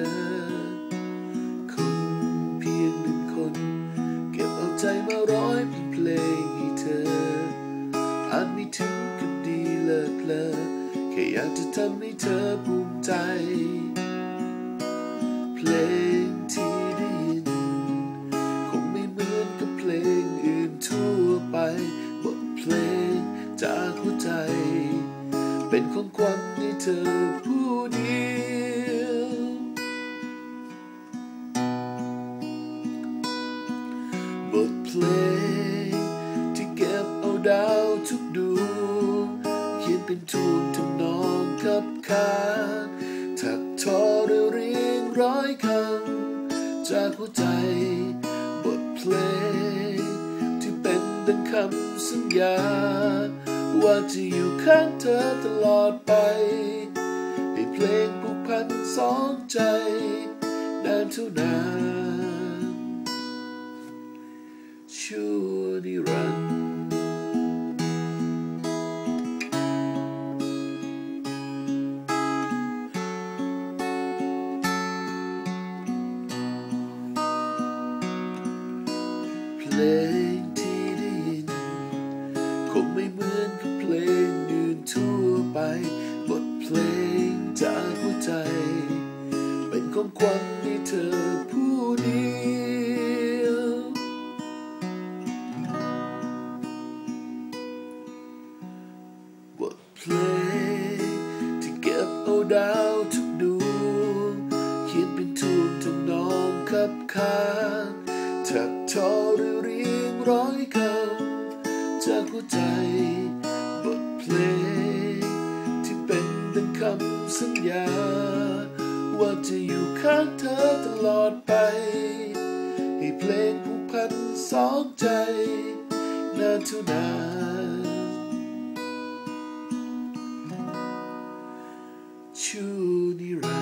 อ คนเพียงหนึ่งคน เก็บเอาใจมาร้อยเป็นเพลงให้เธอ อาจไม่ถึงกับดีเลิศเลอแค่อยากจะทำให้เธอภูมิใจ เพลงที่ได้ยิน คงไม่เหมือนกับเพลงอื่นทั่วไป บทเพลงจากหัวใจ เป็นของขวัญให้เธอผู้เดียว เขียนเป็นทูนทำนองขับขานถักทอด้วยเรียงร้อยคำ จากหัวใจบทเพลง ที่เป็นดังคำสัญญา ว่าจะอยู่ข้างเธอตลอดไป ให้เพลงผูกพันสองใจ นานเท่านานชั่วนิรันดร์ เป็นของขวัญให้เธอผู้เดียว บทเพลงที่เก็บเอาดาวทุกดวงเขียนเป็นทูนทำนองขับขานถักทอหรือเรียงร้อยคำจากหัวใจ บทเพลงที่เป็นดังคำสัญญา ข้างเธอตลอดไป ให้เพลงผูกพันสองใจนานเท่านานชูนิรัน